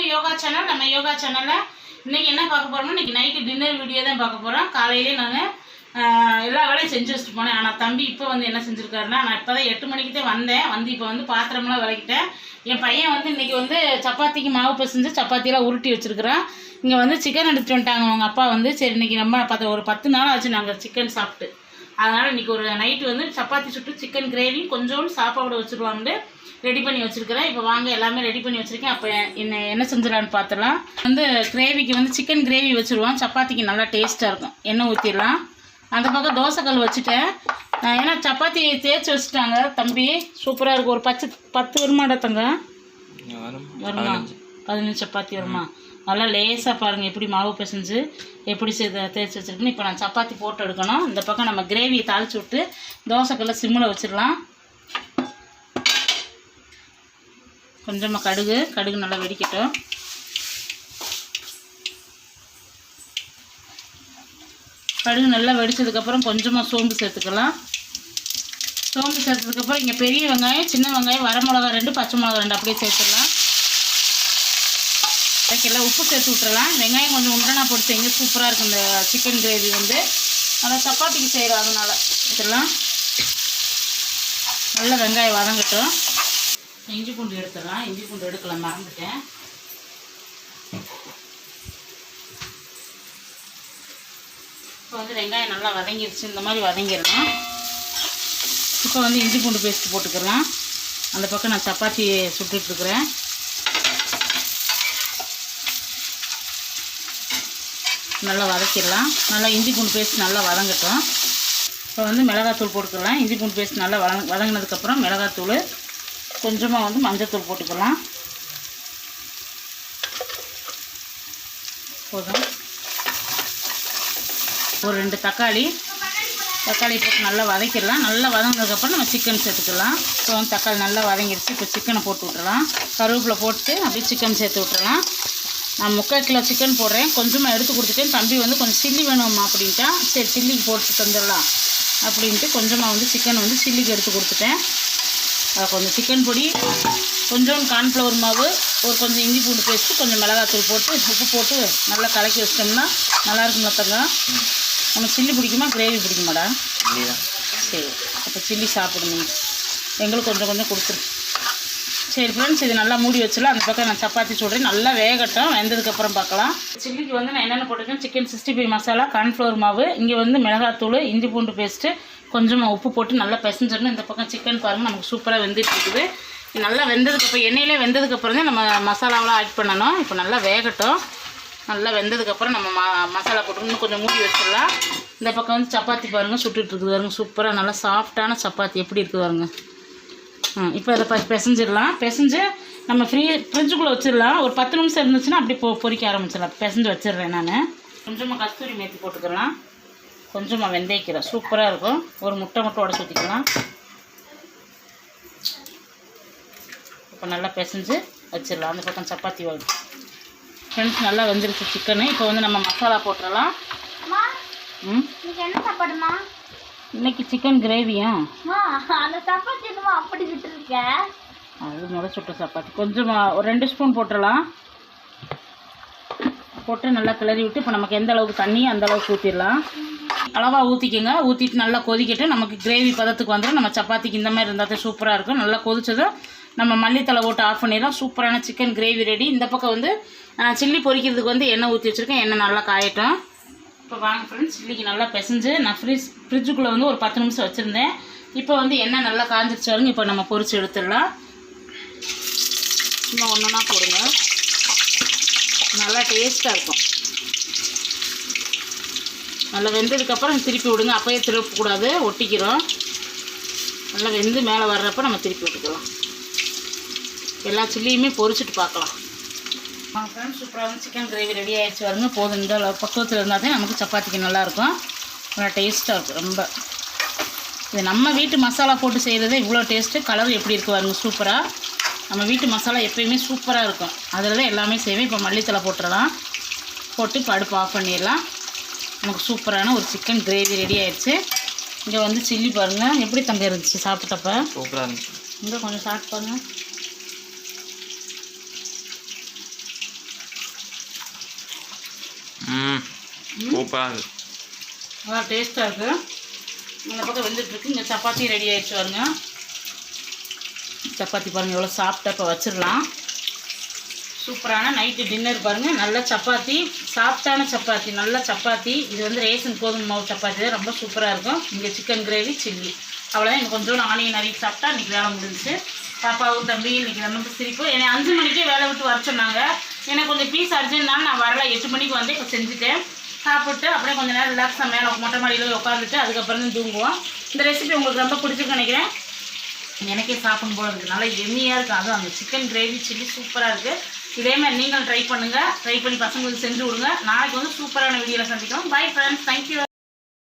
To yoga channel நம்ம யோகா சேனலில் இன்னைக்கு என்ன பார்க்க போறோம்னா இன்னைக்கு நைட்டு டின்னர் வீடியோ தான் பார்க்க போகிறோம் காலையிலே நான் எல்லா வேலையும் செஞ்சு வச்சுட்டு போனேன். ஆனால் தம்பி இப்போ வந்து என்ன செஞ்சுருக்காருன்னா நான் இப்போ தான் எட்டு மணிக்கு தான் வந்தேன். வந்து இப்போ வந்து பாத்திரம்லாம் விளக்கிட்டேன். என் பையன் வந்து இன்றைக்கி வந்து சப்பாத்திக்கு மாவு பிசைஞ்சு சப்பாத்தியெல்லாம் உருட்டி வச்சுருக்குறான். இங்கே வந்து சிக்கன் எடுத்துட்டு வந்துட்டாங்க. அவங்க அப்பா வந்து சரி இன்றைக்கி நம்ம பத்து ஒரு பத்து நாள் ஆச்சு நாங்கள் சிக்கன் சாப்பிட்டு. அதனால் இன்னைக்கு ஒரு நைட்டு வந்து சப்பாத்தி சுட்டு சிக்கன் கிரேவி கொஞ்சோண்டு சாப்பாடு வச்சுருவாங்கன்னு ரெடி பண்ணி வச்சுருக்கிறேன். இப்போ வாங்க எல்லாமே ரெடி பண்ணி வச்சுருக்கேன். அப்போ என்ன என்ன செஞ்சிடலான்னு பார்த்துலாம் வந்து கிரேவிக்கு வந்து சிக்கன் கிரேவி வச்சுருவோம். சப்பாத்திக்கு நல்லா டேஸ்ட்டாக இருக்கும். எண்ணெய் ஊற்றிடலாம் அந்த பக்கம் தோசைக்கல் வச்சுட்டேன். ஏன்னா சப்பாத்தி தேய்ச்சி வச்சுட்டாங்க. தம்பி சூப்பராக இருக்கும். ஒரு பச்சை பத்து வருமாடா தங்க வருமா? பதினஞ்சு சப்பாத்தி வருமா? நல்லா லேசாக பாருங்கள் எப்படி மாவு பிசைஞ்சு எப்படி செய்த தேய்ச்சி வச்சுருக்குன்னு. இப்போ நான் சப்பாத்தி போட்டு எடுக்கணும். இந்த பக்கம் நம்ம கிரேவியை தாளிச்சு விட்டு தோசைக்கெல்லாம் சிம்மில் வச்சிடலாம். கொஞ்சமாக கடுகு கடுகு நல்லா வெடிக்கட்டும். கடுகு நல்லா வெடிச்சதுக்கப்புறம் கொஞ்சமாக சோம்பு சேர்த்துக்கலாம். சோம்பு சேர்த்ததுக்கப்புறம் இங்கே பெரிய வெங்காயம் சின்ன வெங்காயம் வர மிளகா ரெண்டு பச்சை மிளகா ரெண்டு அப்படியே சேர்த்துடலாம். அதுக்கெல்லாம் உப்பு சேர்த்து விட்டுறலாம். வெங்காயம் கொஞ்சம் உண்டனா போட்டு செய்யுங்க சூப்பராக இருக்கும் இந்த சிக்கன் கிரேவி வந்து. நல்லா சப்பாத்திக்கு செய்கிறோம் அதனால. எடுத்துடலாம். நல்லா வெங்காயம் வதங்கட்டும். இஞ்சி பூண்டு எடுத்துடலாம். இஞ்சி பூண்டு எடுக்கலாம் மறந்துட்டேன். இப்போ வந்து வெங்காயம் நல்லா வதங்கிடுச்சு இந்த மாதிரி வதங்கிடலாம். இப்போ வந்து இஞ்சி பூண்டு பேஸ்ட் போட்டுக்கலாம். அந்த பக்கம் நான் சப்பாத்தி சுட்டுட்ருக்குறேன் நல்லா வதக்கிடலாம். நல்லா இஞ்சி பூண்டு பேஸ்ட் நல்லா வதங்கட்டும். இப்போ வந்து மிளகாத்தூள் போட்டுக்கலாம். இஞ்சி பூண்டு பேஸ்ட் நல்லா வதங் வதங்கினதுக்கப்புறம் மிளகாத்தூள் கொஞ்சமாக வந்து மஞ்சத்தூள் போட்டுக்கலாம். போதும். ஒரு ரெண்டு தக்காளி. தக்காளி போட்டு நல்லா வதக்கிடலாம். நல்லா வதங்கினதுக்கப்புறம் நம்ம சிக்கன் சேர்த்துக்கலாம். இப்போ வந்து தக்காளி நல்லா வதங்கிடுச்சு. இப்போ சிக்கனை போட்டு விட்டுறலாம் கருவேப்பிலை போட்டு அப்படியே சிக்கன் சேர்த்து விட்டுறலாம் நான் முக்கால் கிலோ சிக்கன் போடுறேன். கொஞ்சமாக எடுத்து கொடுத்துட்டேன். தம்பி வந்து கொஞ்சம் சில்லி வேணுமா அப்படின்ட்டா. சரி சில்லிக்கு போட்டு தந்துடலாம் அப்படின்ட்டு கொஞ்சமாக வந்து சிக்கன் வந்து சில்லிக்கு எடுத்து கொடுத்துட்டேன். கொஞ்சம் சிக்கன் பொடி கொஞ்சம் கார்ன்ஃப்ளவர் மாவு ஒரு கொஞ்சம் இஞ்சி பூண்டு பேஸ்ட்டு கொஞ்சம் மிளகாத்தூள் போட்டு உப்பு போட்டு நல்லா கலக்கி வச்சிட்டோம்னா நல்லா இருக்குங்களா தங்க உனக்கு சில்லி பிடிக்குமா? கிரேவி பிடிக்குமாடா? சரி அப்போ சில்லி சாப்பிடுங்க எங்களுக்கு கொஞ்சம் கொஞ்சம் கொடுத்துரு. சரி ஃப்ரெண்ட்ஸ் இது நல்லா மூடி வச்சிடலாம் அந்த பக்கம் நான் சப்பாத்தி சுடுறேன். நல்லா வேகட்டும். வெந்ததுக்கப்புறம் பார்க்கலாம். சில்லிக்கு வந்து நான் என்னென்ன போட்டிருக்கேன்? Chicken sixty five masala cornflour மாவு. இங்கே வந்து மிளகாத்தூள் இஞ்சி பூண்டு பேஸ்ட்டு கொஞ்சமாக உப்பு போட்டு நல்லா பிசைஞ்சிடணும். இந்த பக்கம் சிக்கன் பாருங்கள் நமக்கு சூப்பராக வெந்துட்டு இருக்குது. நல்லா வெந்ததுக்கப்புறம் எண்ணெயிலே வெந்ததுக்கப்புறம் தான் நம்ம மசாலாவெலாம் ஆட் பண்ணணும். இப்போ நல்லா வேகட்டும். நல்லா வெந்ததுக்கப்புறம் நம்ம ம மசாலா போட்டு இன்னும் கொஞ்சம் மூடி வச்சிடலாம். இந்த பக்கம் வந்து சப்பாத்தி பாருங்கள் சுட்டுட்டு இருக்குது பாருங்க. சூப்பராக நல்லா சாஃப்டான சப்பாத்தி. எப்படி இருக்குது பாருங்கள் இப்போ அதை ப பிசைஞ்சிடலாம். பிசைஞ்சு நம்ம ஃப்ரீ ஃப்ரிட்ஜுக்குள்ளே வச்சிடலாம். ஒரு பத்து நிமிஷம் இருந்துச்சுன்னா அப்படியே பொ பொரிக்க ஆரம்பிச்சிடலாம். பிசைஞ்சு வச்சிடுறேன் நான். கொஞ்சமாக கஸ்தூரி மேத்தி போட்டுக்கலாம். கொஞ்சமாக வெந்தயக்கீரை. சூப்பராக இருக்கும். ஒரு முட்டை மட்டும் உடச்சி ஊற்றிக்கலாம் இப்போ நல்லா பிசைஞ்சு வச்சிடலாம். அந்த பக்கம் சப்பாத்தி வரும் ஃப்ரெண்ட்ஸ் நல்லா வெந்துருச்சு சிக்கனு இப்போ வந்து நம்ம மசாலா போட்டுடலாம். ம்? என்ன சாப்பாடுமா? இன்னைக்கு சிக்கன் கிரேவியா அந்த சப்பாத்தி என்னமோ அப்படி விட்டுருக்க அது முதல் சுட்ட சப்பாத்தி. கொஞ்சமாக ஒரு ரெண்டு ஸ்பூன் போட்டுடலாம் போட்டு நல்லா கிளறி விட்டு இப்போ நமக்கு எந்த அளவுக்கு தண்ணி அந்த அளவுக்கு ஊற்றிடலாம் அளவாக ஊற்றிக்கோங்க ஊற்றிட்டு நல்லா கொதிக்கட்டு நமக்கு கிரேவி பதத்துக்கு வந்துடும் நம்ம சப்பாத்திக்கு இந்த மாதிரி இருந்தால் சூப்பராக இருக்கும். நல்லா கொதிச்சதும் நம்ம மல்லித்தலை போட்டு ஆஃப் பண்ணிடலாம். சூப்பரான சிக்கன் கிரேவி ரெடி இந்த பக்கம் வந்து சில்லி பொரிக்கிறதுக்கு வந்து எண்ணெய் ஊற்றி வச்சுருக்கேன். எண்ணெய் நல்லா காயட்டும். இப்போ வாங்க ஃப்ரெண்ட்ஸ் சில்லிக்கு நல்லா பிசைஞ்சு நான் ஃப்ரிட்ஜ் ஃப்ரிட்ஜுக்குள்ளே வந்து ஒரு பத்து நிமிஷம் வச்சுருந்தேன். இப்போ வந்து எண்ணெய் நல்லா காஞ்சிருச்சாலும் இப்போ நம்ம பொரிச்சு எடுத்துடலாம். சும்மா ஒன்றுனா போடுங்க. நல்லா டேஸ்ட்டாக இருக்கும். நல்லா வெந்ததுக்கப்புறம் திருப்பி விடுங்க. அப்போயே திருப்பக்கூடாது ஒட்டிக்கிறோம். நல்லா வெந்து மேலே வர்றப்ப நம்ம திருப்பி விட்டுக்கலாம். எல்லா சில்லியுமே பொரிச்சிட்டு பார்க்கலாம். ஃப்ரெண்ட்ஸ் சூப்பராக சிக்கன் கிரேவி ரெடி ஆயிடுச்சு. வருங்க போதும். இந்த பக்குவத்தில் இருந்தால் தான் நமக்கு சப்பாத்திக்கு நல்லாயிருக்கும். நல்லா டேஸ்ட்டாக இருக்கும் ரொம்ப. இது நம்ம வீட்டு மசாலா போட்டு செய்கிறது இவ்வளோ டேஸ்ட்டு கலர் எப்படி இருக்குது பாருங்க சூப்பராக நம்ம வீட்டு மசாலா எப்பயுமே சூப்பராக இருக்கும். அதில் தான் எல்லாமே செய்வேன். இப்போ மல்லித்தலை போட்டுடலாம் போட்டு இப்போ அடுப்பு ஆஃப் பண்ணிடலாம். நமக்கு சூப்பரான ஒரு சிக்கன் கிரேவி ரெடி ஆயிடுச்சு. இங்கே வந்து சில்லி பாருங்கள் எப்படி தங்க இருந்துச்சு சாப்பிட்டப்ப? சூப்பராக இருந்துச்சு. இங்கே கொஞ்சம் சாப்பிட்டு பாருங்க. சூப்பராக இருக்குது நல்லா டேஸ்ட்டாக இருக்குது இந்த பக்கம் வெந்துட்டு இருக்கு இங்கே சப்பாத்தி ரெடி ஆயிடுச்சு பாருங்க. சப்பாத்தி பாருங்கள் எவ்வளோ சாப்பிட்டா இப்போ வச்சிடலாம். சூப்பரான நைட்டு டின்னர் பாருங்கள் நல்ல சப்பாத்தி சாஃப்டான சப்பாத்தி நல்ல சப்பாத்தி. இது வந்து ரேஷன் கோதுமை மாவு சப்பாத்தி தான். ரொம்ப சூப்பராக இருக்கும். இங்கே சிக்கன் கிரேவி சில்லி அவ்வளோதான் எனக்கு கொஞ்சம் ஆனியன் நிறைய சாப்பிட்டா இன்றைக்கி வேலை முடிஞ்சுச்சு பாப்பாவும் தம்பி இன்றைக்கி ரொம்ப சிரிப்பு. என்னை அஞ்சு மணிக்கே வேலை விட்டு வர சொன்னாங்க. எனக்கு கொஞ்சம் பீஸ் அர்ஜென்ட்னால நான் வரல. எட்டு மணிக்கு வந்து இப்போ செஞ்சுட்டேன். சாப்பிட்டு அப்படியே கொஞ்சம் நேரம் ரிலாக்ஸாக மேலே மொட்டை மாடியில் உட்காந்துட்டு அதுக்கப்புறம் தான் தூங்குவோம். இந்த ரெசிபி உங்களுக்கு ரொம்ப பிடிச்சிருக்குன்னு நினைக்கிறேன். எனக்கே சாப்பிடும் போல இருக்குது நல்லா எம்மியாக இருக்குது அதுவும் அந்த சிக்கன் கிரேவி சில்லி சூப்பராக இருக்குது இதே மாதிரி நீங்களும் ட்ரை பண்ணுங்கள் ட்ரை பண்ணி பசங்களுக்கு செஞ்சு விடுங்க நாளைக்கு வந்து சூப்பரான வீடியோவில் சந்திக்கிறோம். Bye friends thank you